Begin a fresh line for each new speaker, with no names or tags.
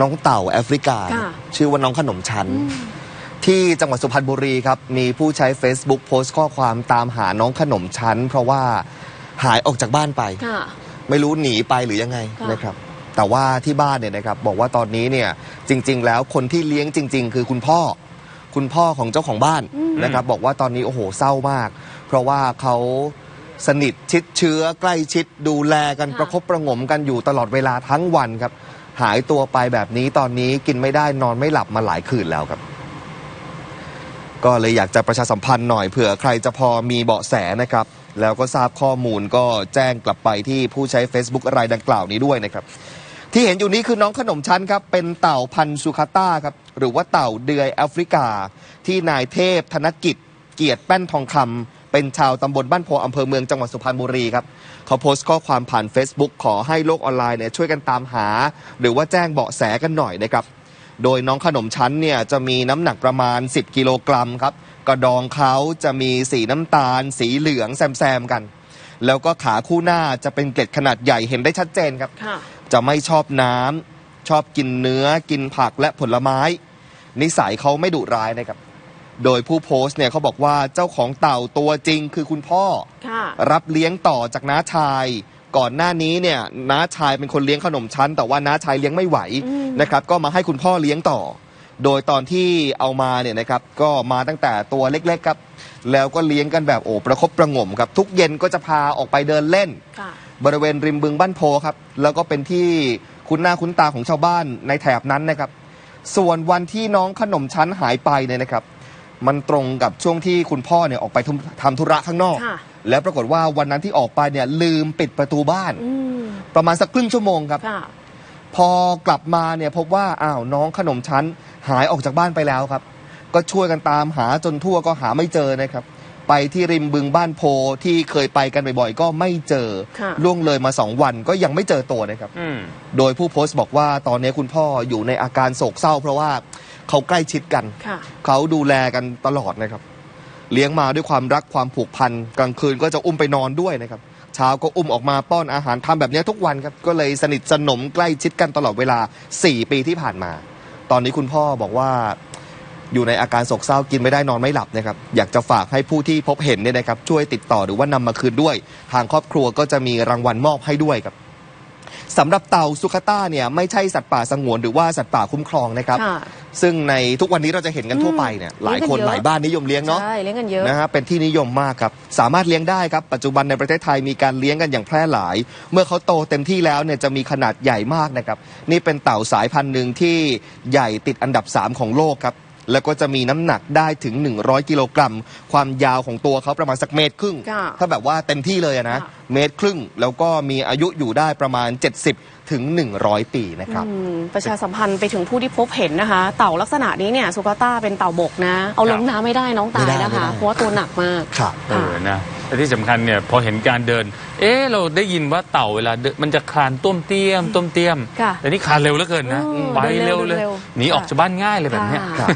น้องเต่าแอฟริกา
ค่ะ
ชื่อว่าน้องขนมชั้น ที่จังหวัดสุพรรณบุรีครับ มีผู้ใช้ Facebook โพสต์ข้อความตามหาน้องขนมชั้น เพราะว่าหายออกจากบ้านไป
ค่ะ
ไม่รู้หนีไปหรือยังไง
ค่ะ
นะครับ แต่ว่าที่บ้านเนี่ยนะครับบอกว่าตอนนี้เนี่ยจริง ๆ แล้วคนที่เลี้ยงจริง ๆ คือคุณพ่อ คุณพ่อของเจ้าของบ้านนะครับ บอกว่าตอนนี้โอ้โหเศร้ามาก เพราะว่าเขาสนิทชิดเชื้อใกล้ชิดดูแลกัน
ค่ะ
ประคบประหงมกันอยู่ตลอดเวลาทั้งวันครับ หายตัวไปแบบนี้ตอนนี้กินไม่ได้นอนไม่หลับมาหลายคืนแล้วครับ ก็เลยอยากจะประชาสัมพันธ์หน่อยเผื่อใครจะพอมีเบาะแสนะครับ แล้วก็ทราบข้อมูลก็แจ้งกลับไปที่ผู้ใช้ Facebook รายดังกล่าวนี้ด้วยนะครับ ที่เห็นอยู่นี้คือน้องขนมชั้นครับ เป็นเต่าพันธุ์ซูคาต้าครับ หรือว่าเต่าเดือยแอฟริกา ที่นายเทพธนกิจเกียรติแป้นทองคำ เป็นชาวตำบลบ้านโพอำเภอเมืองจังหวัดสุพรรณบุรีครับเขาโพสต์ข้อความผ่าน Facebook ขอให้โลกออนไลน์เนี่ยช่วยกันตามหา หรือว่าแจ้งเบาะแสกันหน่อยนะครับโดยน้องขนมชั้นเนี่ยจะมีน้ำหนักประมาณ 10 กิโลกรัมครับกระดองเขาจะมีสีน้ำตาล สีเหลืองแซมๆกัน แล้วก็ขาคู่หน้าจะเป็นเกล็ดขนาดใหญ่เห็นได้ชัดเจนครับ
ค่ะ
จะไม่ชอบน้ำชอบกินเนื้อกินผักและผลไม้ นิสัยเขาไม่ดุร้ายนะครับ โดยผู้โพสต์เนี่ยเขาบอกว่าเจ้าของเต่าตัวจริงคือคุณพ่อ
ค่ะ
รับเลี้ยงต่อจากน้าชาย ก่อนหน้านี้เนี่ยน้าชายเป็นคนเลี้ยงขนมชั้น แต่ว่าน้าชายเลี้ยงไม่ไหว
อืม
นะครับก็มาให้คุณพ่อเลี้ยงต่อ โดยตอนที่เอามาเนี่ยนะครับก็มาตั้งแต่ตัวเล็กๆครับ แล้วก็เลี้ยงกันแบบโอ้ประคบประหงมครับ ทุกเย็นก็จะพาออกไปเดินเล่น
ค่ะ
บริเวณริมบึงบ้านโพครับ แล้วก็เป็นที่คุ้นหน้าคุ้นตาของชาวบ้านในแถบนั้นนะครับ ส่วนวันที่น้องขนมชั้นหายไปเนี่ยนะครับ มันตรงกับช่วงที่คุณพ่อเนี่ยออกไปทำทำธุระข้างนอก
ค่ะ
แล้วปรากฏว่าวันนั้นที่ออกไปเนี่ยลืมปิดประตูบ้าน
อืม
ประมาณสักครึ่งชั่วโมงครับ
ค่ะ
พอกลับมาเนี่ยพบว่าอ้าวน้องขนมชั้นหายออกจากบ้านไปแล้วครับ ก็ช่วยกันตามหาจนทั่วก็หาไม่เจอนะครับ ไปที่ริมบึงบ้านโพที่เคยไปกันบ่อยๆ ก็ไม่เจอ
ค่ะ
ล่วงเลยมาสองวันก็ยังไม่เจอตัวนะครับ
อืม
โดยผู้โพสต์บอกว่าตอนนี้คุณพ่ออยู่ในอาการโศกเศร้า เพราะว่าเขาใกล้ชิดกัน
ค่ะ
เขาดูแลกันตลอดนะครับ เลี้ยงมาด้วยความรักความผูกพันกลางคืนก็จะอุ้มไปนอนด้วยนะครับ เช้าก็อุ้มออกมาป้อนอาหารทำแบบนี้ทุกวันครับ ก็เลยสนิทสนมใกล้ชิดกันตลอดเวลา 4 ปีที่ผ่านมา ตอนนี้คุณพ่อบอกว่า อยู่ในอาการโศกเศร้ากินไม่ได้นอนไม่หลับนะครับอยากจะฝากให้ผู้ที่พบเห็นเนี่ยนะครับช่วยติดต่อหรือว่านำมาคืนด้วย ทางครอบครัวก็จะมีรางวัลมอบให้ด้วยครับสำหรับเต่าสุขต้าเนี่ยไม่ใช่สัตว์ป่าสงวนหรือว่าสัตว์ป่าคุ้มครองนะครับ
ค่ะ
ซึ่งในทุกวันนี้เราจะเห็นกันทั่วไปเนี่ยหลายคน
เลี้ยงกันเยอะ
หลายบ้านนิยมเลี้ยงเนาะ
ใช่เลี้ยงกันเยอะ
นะฮะเป็นที่นิยมมากครับ สามารถเลี้ยงได้ครับ ปัจจุบันในประเทศไทยมีการเลี้ยงกันอย่างแพร่หลาย เมื่อเขาโตเต็มที่แล้วเนี่ยจะมีขนาดใหญ่มากนะครับ นี่เป็นเต่าสายพันธุ์หนึ่งที่ใหญ่ติดอันดับ 3 ของโลกครับ แล้วก็จะมีน้ำหนักได้ถึง 100 กิโลกรัม ความยาวของตัวเขาประมาณสักเมตรครึ่ง
ค่ะ
ถ้าแบบว่าเต็มที่เลยอะนะ
ค่ะ
เมตรครึ่ง แล้วก็มีอายุอยู่ได้ประมาณ 70 ถึง 100 ปีนะครับ
อืมประชาสัมพันธ์ไปถึงผู้ที่พบเห็นนะคะ เต่าลักษณะนี้เนี่ยสุกาต้าเป็นเต่าบกนะ เอาลงน้ำไม่ได้น้องตาย
ไม่ได้
นะคะ
ไม่ได้
เพราะว่าตัวหนักมาก
ครับ
เออนะ และที่สำคัญเนี่ยพอเห็นการเดิน เอ๊ะเราได้ยินว่าเต่าเวลาเดินมันจะคลานต้วมเตี้ยมต้วมเตี้ยม
ค่ะ
แต่นี่คลานเร็วเหลือเกินนะ
อืม
ไป
เดินเร็
เร็
ว
วเลย
เร็ว
หนีออกจากบ้านง่ายเลยแบบเนี้ย
ค่ะ